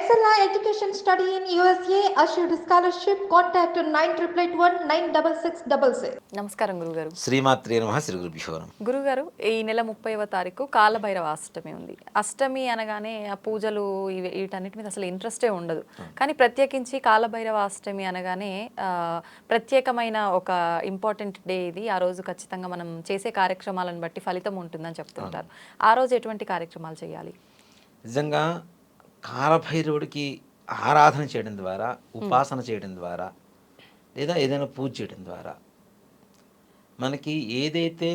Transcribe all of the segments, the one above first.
Excella Education Study in USA assured scholarship. Contact 9881 నమస్కారం గురుగారు. శ్రీమాత్రే నమ శ్రీ గురుభ్యో గురుగారు ఈ నెల ముప్పైవ తారీఖు కాలభైరవ అష్టమి ఉంది. అష్టమి అనగానే ఆ పూజలు ఇవి వీటన్నిటి మీద అసలు ఇంట్రెస్టే ఉండదు. కానీ ప్రత్యేకించి కాలభైరవ అష్టమి అనగానే ఆ, ప్రత్యేకమైన ఒక ఇంపార్టెంట్ డే ఇది. ఆ రోజు ఖచ్చితంగా మనం చేసే కార్యక్రమాలను బట్టి ఫలితం ఉంటుందని చెప్తుంటారు. ఆ రోజు ఎటువంటి కార్యక్రమాలు చేయాలి? నిజంగా కాలభైరవుడికి ఆరాధన చేయడం ద్వారా ఉపాసన చేయడం ద్వారా లేదా ఏదైనా పూజ చేయడం ద్వారా మనకి ఏదైతే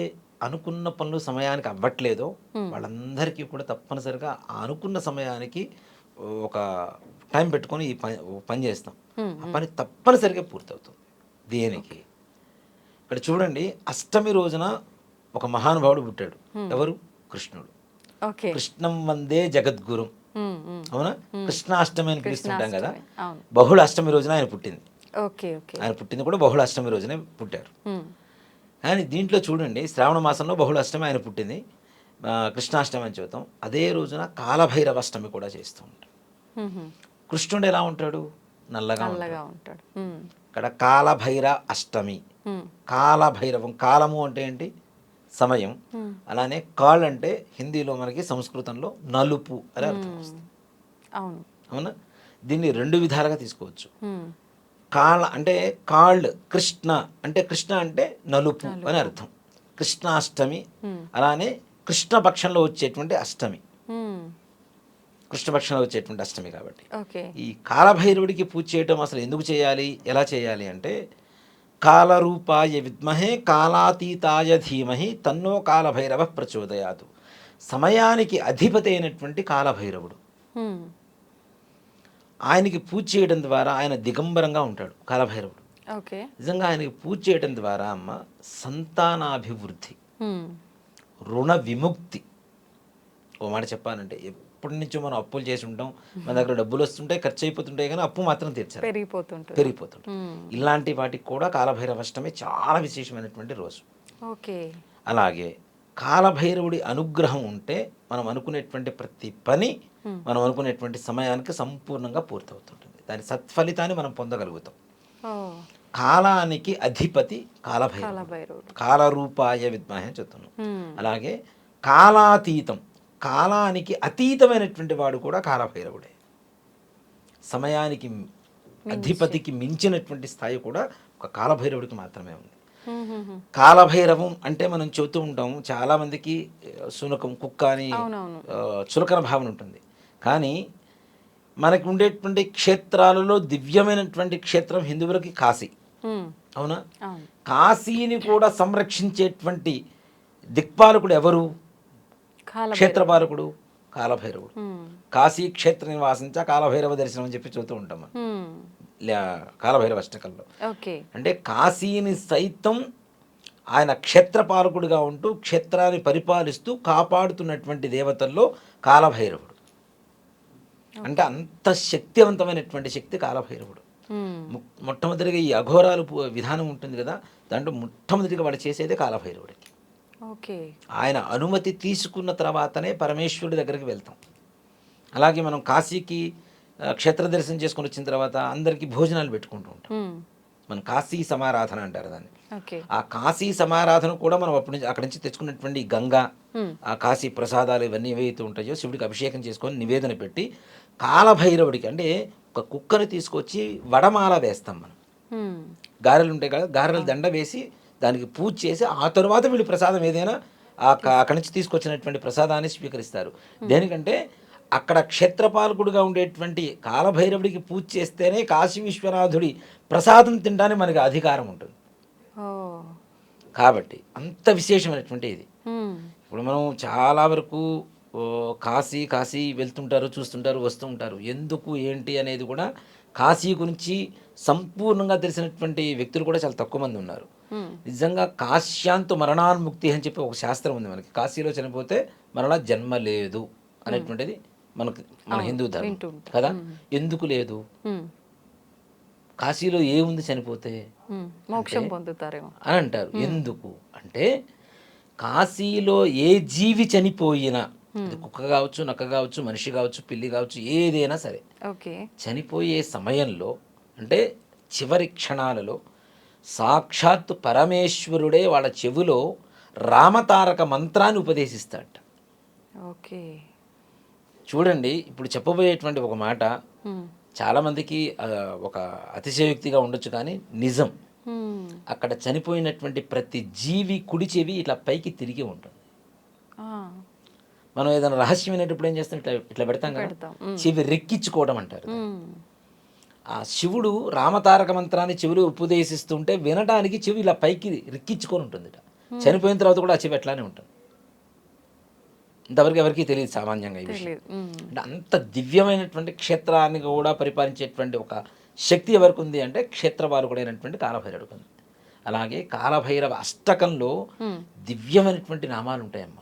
అనుకున్న పనులు సమయానికి అవ్వట్లేదో వాళ్ళందరికీ కూడా తప్పనిసరిగా అనుకున్న సమయానికి ఒక టైం పెట్టుకొని ఈ పని పని చేస్తాం. ఆ పని తప్పనిసరిగా పూర్తవుతుంది దేనికి? ఇక్కడ చూడండి అష్టమి రోజున ఒక మహానుభావుడు పుట్టాడు. ఎవరు? కృష్ణుడు. కృష్ణం వందే జగద్గురు. అవునా? కృష్ణాష్టమి అని పిలుస్తుంటాం కదా. బహుళ అష్టమి రోజున ఆయన పుట్టింది. ఆయన పుట్టింది కూడా బహుళ అష్టమి రోజునే పుట్టారు. కానీ దీంట్లో చూడండి శ్రావణ మాసంలో బహుళ అష్టమి ఆయన పుట్టింది. కృష్ణాష్టమి అని చెబుతాం. అదే రోజున కాలభైరవ అష్టమి కూడా చేస్తూ ఉంటాం ఉమ్, ఉమ్. కృష్ణుడు ఎలా ఉంటాడు? నల్లగా ఉంటాడు. ఉంటాడు. ఇక్కడ కాలభైర అష్టమి కాలభైరవం కాలము అంటే ఏంటి? సమయం. అలానే కాల్ అంటే హిందీలో మనకి సంస్కృతంలో నలుపు అని అర్థం వస్తుంది. అవును. అవునా? దీన్ని రెండు విధాలుగా తీసుకోవచ్చు. కాళ్ళ అంటే కాళ్ళు కృష్ణ అంటే కృష్ణ అంటే నలుపు అని అర్థం. కృష్ణాష్టమి అలానే కృష్ణపక్షంలో వచ్చేటువంటి అష్టమి. కృష్ణపక్షంలో వచ్చేటువంటి అష్టమి కాబట్టి. ఈ కాలభైరవుడికి పూజ చేయటం అసలు ఎందుకు చేయాలి? ఎలా చేయాలి అంటే కాలరూపాయ విద్మహే కాలాతీతాయ ధీమహి తన్నో కాలభైరవ ప్రచోదయాదు సమయానికి అధిపతి అయినటువంటి కాలభైరవుడు. ఆయనకి పూజ చేయడం ద్వారా ఆయన దిగంబరంగా ఉంటాడు కాలభైరవుడు. ఓకే. నిజంగా ఆయనకి పూజ చేయడం ద్వారా అమ్మ సంతానాభివృద్ధి. రుణ విముక్తి. ఓ మాట చెప్పాలంటే ఎప్పటి నుంచో మనం అప్పులు చేసి ఉంటాం. మన దగ్గర డబ్బులు వస్తుంటాయి ఖర్చు అయిపోతుంటాయి కానీ అప్పు మాత్రం తీర్చాలి పెరిగిపోతుంటుంది. పెరిగిపోతుంది ఉమ్, ఇలాంటి వాటికి కూడా కాలభైరవ అష్టమి చాలా విశేషమైనటువంటి రోజు. ఓకే. అలాగే కాలభైరవుడి అనుగ్రహం ఉంటే మనం అనుకునేటువంటి ప్రతి పని మనం అనుకునేటువంటి సమయానికి సంపూర్ణంగా పూర్తవుతుంటుంది. దాని సత్ఫలితాన్ని మనం పొందగలుగుతాం. కాలానికి అధిపతి కాలభైరవుడు. కాలరూపాయ విద్మహే చెప్తున్నాం. అలాగే కాలాతీతం. కాలానికి అతీతమైనటువంటి వాడు కూడా కాలభైరవుడే. సమయానికి అధిపతికి మించినటువంటి స్థాయి కూడా ఒక కాలభైరవుడికి మాత్రమే ఉంది. కాలభైరవం అంటే మనం చెబుతూ ఉంటాం చాలా మందికి శునకం కుక్క అని చులకన భావన ఉంటుంది. కానీ మనకి ఉండేటువంటి క్షేత్రాలలో దివ్యమైనటువంటి క్షేత్రం హిందువులకి కాశీ. అవునా. కాశీని కూడా సంరక్షించేటువంటి దిక్పాలకుడు ఎవరు? క్షేత్రపాలకుడు కాలభైరవుడు. కాశీ క్షేత్ర నివాసించ కాలభైరవ దర్శనం అని చెప్పి చూస్తూ ఉంటాం మనం. కాలభైరవ అష్టకంలో. అంటే కాశీని సైతం ఆయన క్షేత్రపాలకుడిగా ఉంటూ క్షేత్రాన్ని పరిపాలిస్తూ కాపాడుతున్నటువంటి దేవతల్లో కాలభైరవుడు. అంటే అంత శక్తివంతమైనటువంటి శక్తి కాలభైరవుడు. మొట్టమొదటిగా ఈ అఘోరాలు విధానం ఉంటుంది కదా దాంట్లో మొట్టమొదటిగా వాడు చేసేదే కాలభైరవుడికి ఆయన అనుమతి తీసుకున్న తర్వాతనే పరమేశ్వరుడి దగ్గరికి వెళ్తాం. అలాగే మనం కాశీకి క్షేత్ర దర్శనం చేసుకొని వచ్చిన తర్వాత అందరికీ భోజనాలు పెట్టుకుంటూ ఉంటాం. మన కాశీ సమారాధన అంటారు దాన్ని. ఆ కాశీ సమారాధన కూడా మనం అప్పటి నుంచి అక్కడి నుంచి తెచ్చుకున్నటువంటి గంగా ఆ కాశీ ప్రసాదాలు ఇవన్నీ ఏవైతే ఉంటాయో శివుడికి అభిషేకం చేసుకొని నివేదన పెట్టి కాలభైరవుడికి అంటే ఒక కుక్కను తీసుకొచ్చి వడమాల వేస్తాం మనం. గారెలు ఉంటాయి కదా గారెల దండ వేసి దానికి పూజ చేసి ఆ తర్వాత వీళ్ళు ప్రసాదం ఏదైనా అక్కడి నుంచి తీసుకొచ్చినటువంటి ప్రసాదాన్ని స్వీకరిస్తారు. దేనికంటే అక్కడ క్షేత్రపాలకుడుగా ఉండేటువంటి కాలభైరవుడికి పూజ చేస్తేనే కాశీ విశ్వనాథుడి ప్రసాదం తినడానికి మనకి అధికారం ఉంటుంది. కాబట్టి అంత విశేషమైనటువంటి ఇది. ఇప్పుడు మనం చాలా వరకు కాశీ కాశీ వెళ్తుంటారు చూస్తుంటారు వస్తూ ఉంటారు. ఎందుకు ఏంటి అనేది కూడా కాశీ గురించి సంపూర్ణంగా తెలిసినటువంటి వ్యక్తులు కూడా చాలా తక్కువ మంది ఉన్నారు. నిజంగా కాశ్యాంతు మరణాన్ముక్తి అని చెప్పి ఒక శాస్త్రం ఉంది మనకి. కాశీలో చనిపోతే మరలా జన్మ లేదు అనేటువంటిది మనకి మన హిందూ ధర్మం. కదా? ఎందుకు లేదు? కాశీలో ఏముంది చనిపోతే? మోక్షం పొందుతారేమో. అని అంటారు. ఎందుకు? అంటే కాశీలో ఏ జీవి చనిపోయినా కుక్క కావచ్చు నక్క కావచ్చు మనిషి కావచ్చు పిల్లి కావచ్చు ఏదైనా సరే ఓకే చనిపోయే సమయంలో అంటే చివరి క్షణాలలో సాక్షాత్ పరమేశ్వరుడే వాళ్ళ చెవిలో రామతారక మంత్రాన్ని ఉపదేశిస్తాడట ఓకే చూడండి ఇప్పుడు చెప్పబోయేటువంటి ఒక మాట హ్మ్. చాలామందికి ఒక అతిశయోక్తిగా ఉండొచ్చు కానీ నిజం హ్మ్. అక్కడ చనిపోయినటువంటి ప్రతి జీవి కుడి చెవి ఇట్లా పైకి తిరిగి ఉంటుంది. మనం ఏదైనా రహస్యం వినేటప్పుడు ఏం చేస్తాం? ఇట్లా ఇట్లా పెడతాం కదా. చెవి రెక్కించుకోవడం అంటారు. ఆ శివుడు రామతారక మంత్రాన్ని చెవిలో ఉపదేశిస్తుంటే వినడానికి చెవి ఇలా పైకి రెక్కించుకొని ఉంటుంది చనిపోయిన తర్వాత కూడా ఆ చెవి ఎట్లానే ఉంటుంది. ఇంతవరకు ఎవరికీ తెలియదు సామాన్యంగా ఈ విషయం. అంటే అంత దివ్యమైనటువంటి క్షేత్రాన్ని కూడా పరిపాలించేటువంటి ఒక శక్తి ఎవరికి ఉంది అంటే క్షేత్రపాలకుడైనటువంటి కాలభైరవుడికి ఉంది. అలాగే కాలభైరవ అష్టకంలో. దివ్యమైనటువంటి నామాలు ఉంటాయమ్మా.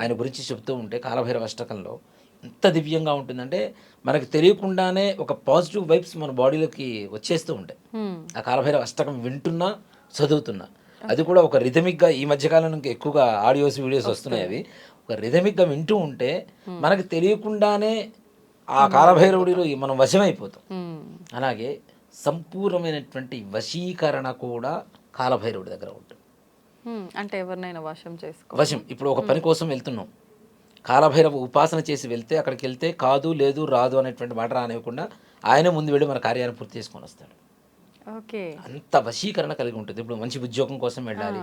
ఆయన గురించి చెప్తూ ఉంటే కాలభైరవ అష్టకంలో ఎంత దివ్యంగా ఉంటుందంటే మనకు తెలియకుండానే ఒక పాజిటివ్ వైబ్స్ మన బాడీలోకి వచ్చేస్తూ ఉంటాయి. ఆ కాలభైరవ అష్టకం వింటున్నా చదువుతున్నా. అది కూడా ఒక రిథమిక్గా ఈ మధ్యకాలం ఇంకా ఎక్కువగా ఆడియోస్ వీడియోస్ వస్తున్నాయి అవి. ఒక రిథమిక్గా వింటూ ఉంటే మనకు తెలియకుండానే ఆ కాలభైరవుడిలో మనం వశమైపోతాం. అలాగే సంపూర్ణమైనటువంటి వశీకరణ కూడా కాలభైరవుడి దగ్గర ఉంటుంది. అంటే ఎవరినైనా వశం చేసుకో. వశం. ఇప్పుడు ఒక పని కోసం వెళ్తున్నాం. కాలభైరవ ఉపాసన చేసి వెళ్తే అక్కడికి వెళ్తే కాదు లేదు రాదు అనేటువంటి మాట రానివ్వకుండా ఆయన ముందు వెళ్ళి మన కార్యాన్ని పూర్తి చేసుకొని వస్తాడు. ఓకే. అంత వశీకరణ కలిగి ఉంటుంది. ఇప్పుడు మంచి ఉద్యోగం కోసం వెళ్ళాలి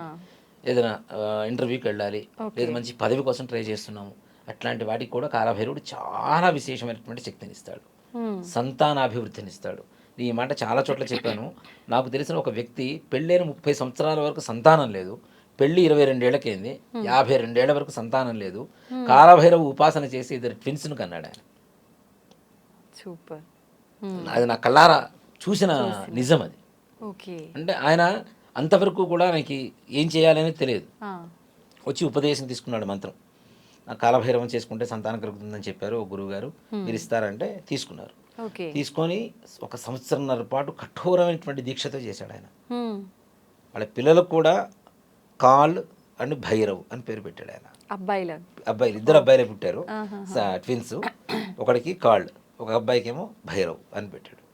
ఏదైనా ఇంటర్వ్యూకి వెళ్ళాలి లేదా మంచి పదవి కోసం ట్రై చేస్తున్నాము. అట్లాంటి వాటికి కూడా కాలభైరవుడు చాలా విశేషమైనటువంటి శక్తిని ఇస్తాడు. హ్మ్. సంతానాభివృద్ధిని ఇస్తాడు ఈ మాట చాలా చోట్ల చెప్పాను. నాకు తెలిసిన ఒక వ్యక్తి పెళ్ళైన ముప్పై సంవత్సరాల వరకు సంతానం లేదు. పెళ్ళి ఇరవై రెండేళ్ళకైంది యాభై రెండేళ్ళ వరకు సంతానం లేదు. కాలభైరవ ఉపాసన చేసి ఇద్దరు ట్విన్స్ను కన్నాడు ఆయన. సూపర్. అది నా కళ్ళారా చూసిన నిజం అది. ఓకే. అంటే ఆయన అంతవరకు కూడా ఆయనకి ఏం చేయాలని తెలియదు. వచ్చి ఉపదేశం తీసుకున్నాడు మంత్రం. ఆ కాలభైరవం చేసుకుంటే సంతానం కలుగుతుందని చెప్పారు ఓ గురువు గారు మీరు ఇస్తారంటే తీసుకున్నారు. తీసుకొని ఒక సంవత్సరంన్నర పాటు కఠోరమైనటువంటి దీక్షతో చేశాడు ఆయన. వాళ్ళ పిల్లలకు కూడా కాల్ అండ్ భైరవ్ అని పేరు పెట్టాడు ఆయన. అబ్బాయిల. అబ్బాయిలు. ఇద్దరు అబ్బాయిలే పుట్టారు. ట్విన్స్. ఒకడికి కాళ్ళు ఒక అబ్బాయికి ఏమో భైరవ్ అని పెట్టాడు.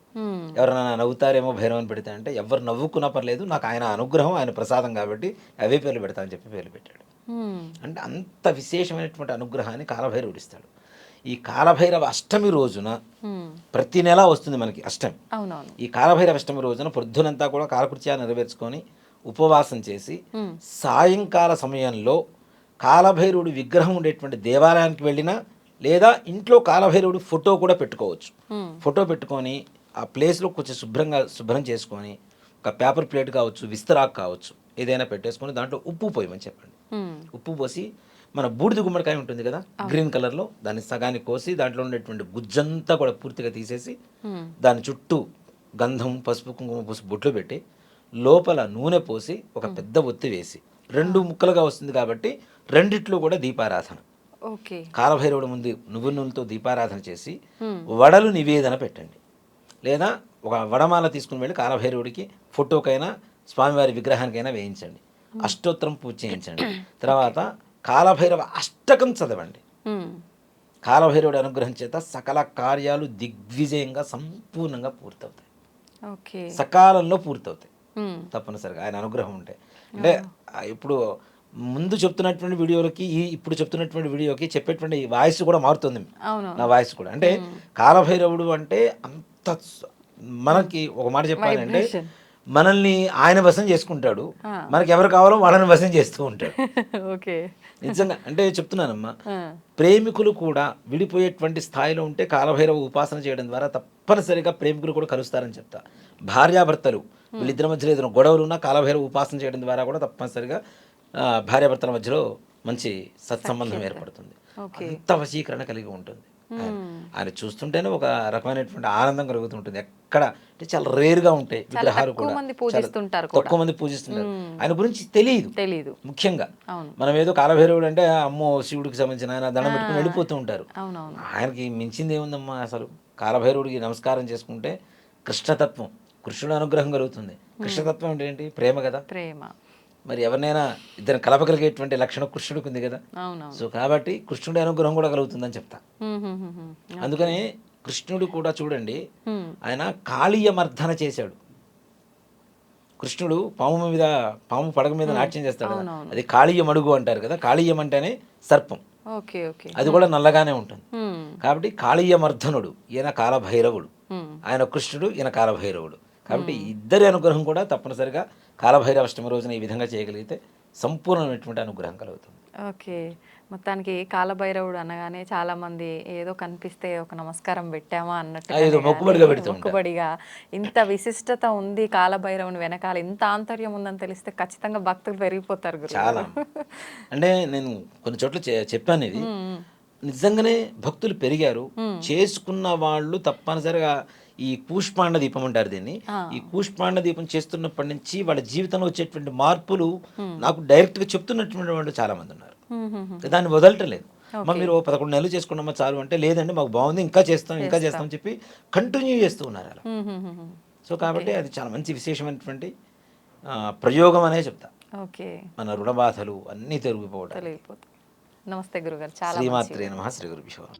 ఎవరైనా నవ్వుతారేమో భైరవ్ అని పెడితే అంటే ఎవరు నవ్వుకున్నా పర్లేదు నాకు ఆయన అనుగ్రహం ఆయన ప్రసాదం కాబట్టి అవే పేర్లు పెడతా అని చెప్పి పేర్లు పెట్టాడు. అంటే అంత విశేషమైనటువంటి అనుగ్రహాన్ని కాలభైరవుడు ఇస్తాడు. ఈ కాలభైరవ అష్టమి రోజున. ప్రతి నెల వస్తుంది మనకి అష్టమి. ఈ కాలభైరవ అష్టమి రోజున పొద్దునంతా కూడా కాలకృత్యాన్ని నెరవేర్చుకొని ఉపవాసం చేసి. సాయంకాల సమయంలో కాలభైరవుడి విగ్రహం ఉండేటువంటి దేవాలయానికి వెళ్ళినా లేదా ఇంట్లో కాలభైరవుడి ఫోటో కూడా పెట్టుకోవచ్చు. ఫోటో పెట్టుకొని ఆ ప్లేస్లో కొంచెం శుభ్రంగా శుభ్రం చేసుకొని ఒక పేపర్ ప్లేట్ కావచ్చు విస్తరాక్ కావచ్చు ఏదైనా పెట్టేసుకొని దాంట్లో ఉప్పు పోయమని చెప్పండి. ఉప్పు పోసి మన బూడిద గుమ్మడికాయ ఉంటుంది కదా గ్రీన్ కలర్లో దాన్ని సగాన్ని కోసి దాంట్లో ఉండేటువంటి గుజ్జంతా కూడా పూర్తిగా తీసేసి. దాని చుట్టూ గంధం పసుపు కుంకుమ పూసి బొట్లు పెట్టి లోపల నూనె పోసి ఒక పెద్ద ఒత్తి వేసి రెండు ముక్కలుగా వస్తుంది కాబట్టి రెండిట్లో కూడా దీపారాధన. ఓకే. కాలభైరవుడి ముందు నువ్వు నూనెతో దీపారాధన చేసి. వడలు నివేదన పెట్టండి. లేదా ఒక వడమాల తీసుకుని వెళ్ళి కాలభైరవుడికి ఫోటోకైనా స్వామివారి విగ్రహానికైనా వేయించండి. అష్టోత్తరం పూజ చేయించండి. తర్వాత కాలభైరవ అష్టకం చదవండి. కాలభైరవుడి అనుగ్రహం చేత సకల కార్యాలు దిగ్విజయంగా సంపూర్ణంగా పూర్తవుతాయి. సకాలంలో పూర్తవుతాయి. తప్పనిసరిగా. ఆయన అనుగ్రహం ఉంటే. అంటే ఇప్పుడు ముందు చెప్తున్నటువంటి వీడియోలకి ఈ ఇప్పుడు చెప్తున్నటువంటి వీడియోకి చెప్పేటువంటి వాయిస్ కూడా మారుతుంది. నా వాయిస్ కూడా. అంటే కాలభైరవుడు అంటే అంత మనకి ఒక మాట చెప్పాలంటే. మనల్ని ఆయన వశం చేసుకుంటాడు. మనకి ఎవరు కావాలో వాళ్ళని వశం చేస్తూ ఉంటాడు. ఓకే. నిజంగా అంటే చెప్తున్నానమ్మా. ప్రేమికులు కూడా విడిపోయేటువంటి స్థాయిలో ఉంటే కాలభైరవ ఉపాసన చేయడం ద్వారా తప్పనిసరిగా ప్రేమికులు కూడా కలుస్తారని చెప్తా. భార్యాభర్తలు వీళ్ళిద్దరి మధ్యలో ఏదైనా గొడవలు ఉన్నా కాలభైరవ ఉపాసన చేయడం ద్వారా కూడా తప్పనిసరిగా భార్యాభర్తల మధ్యలో మంచి సత్సంబంధం ఏర్పడుతుంది. అంత వశీకరణ కలిగి ఉంటుంది. ఆయన. చూస్తుంటేనే ఒక రకమైనటువంటి ఆనందం కలుగుతుంటుంది. ఎక్కడ అంటే చాలా రేరుగా ఉంటాయి విగ్రహాలు కూడా. తక్కువ మంది పూజిస్తుంటారు. ఆయన గురించి తెలియదు తెలీదు. ముఖ్యంగా మనం ఏదో కాలభైరవుడు అంటే అమ్మో శివుడికి సంబంధించిన ఆయన దండం పెట్టుకుని వెళ్ళిపోతూ ఉంటారు. ఆయనకి మించింది ఏముందమ్మా అసలు? కాలభైరవుడికి నమస్కారం చేసుకుంటే కృష్ణతత్వం కృష్ణుడు అనుగ్రహం కలుగుతుంది. కృష్ణతత్వం అంటే ఏంటి? ప్రేమ కదా. ప్రేమ. మరి ఎవరినైనా ఇద్దరు కలపగలిగేటువంటి లక్షణం కృష్ణుడికి ఉంది కదా. సో కాబట్టి కృష్ణుడి అనుగ్రహం కూడా కలుగుతుందని చెప్తా. అందుకని కృష్ణుడు కూడా చూడండి. ఆయన కాళీయ మర్దన చేశాడు. కృష్ణుడు పాము మీద పాము పడగ మీద నాట్యం చేస్తాడు. అది కాళీయ మడుగు అంటారు కదా. కాళీయం అంటేనే సర్పం. అది కూడా నల్లగానే ఉంటుంది. కాబట్టి కాళీయ మర్దనుడు ఈయన కాలభైరవుడు. ఆయన కృష్ణుడు ఈయన కాలభైరవుడు. కాబట్టి ఇద్దరి అనుగ్రహం కూడా తప్పనిసరిగా కాలభైరవ అష్టమి రోజున ఈ విధంగా చేయగలిగితే సంపూర్ణమైనటువంటి అనుగ్రహం కలుగుతుంది. ఓకే. మొత్తానికి కాలభైరవుడు అనగానే చాలా మంది ఏదో కనిపిస్తే ఒక నమస్కారం పెట్టామా అన్నట్టు మొక్కుబడిగా ఇంత విశిష్టత ఉంది కాలభైరవుని వెనకాల ఇంత ఆంతర్యం ఉందని తెలిస్తే ఖచ్చితంగా భక్తులు పెరిగిపోతారు చాలా. అంటే నేను కొన్ని చోట్ల చెప్పాను ఇది. నిజంగానే భక్తులు పెరిగారు. చేసుకున్న వాళ్ళు తప్పనిసరిగా ఈ కూష్మాండ దీపం అంటారు దీన్ని. ఈ కూష్మాండ దీపం చేస్తున్నప్పటి నుంచి వాళ్ళ జీవితంలో వచ్చేటువంటి మార్పులు నాకు డైరెక్ట్గా చెప్తున్నటువంటి వాళ్ళు చాలా మంది ఉన్నారు. దాన్ని వదలటలేదు మా మీరు పదకొండు నెలలు చేసుకున్నామా చాలు అంటే లేదండి మాకు బాగుంది ఇంకా చేస్తాం ఇంకా చేస్తాం. అని చెప్పి కంటిన్యూ చేస్తూ ఉన్నారు అలా. సో కాబట్టి అది చాలా మంచి విశేషమైనటువంటి ప్రయోగం అనే చెప్తా. మన రుణబాధలు అన్నీ తొలగిపోవడం నమస్తే గురుగారు చాలా శ్రీమాత్రే నమ శ్రీ నమః.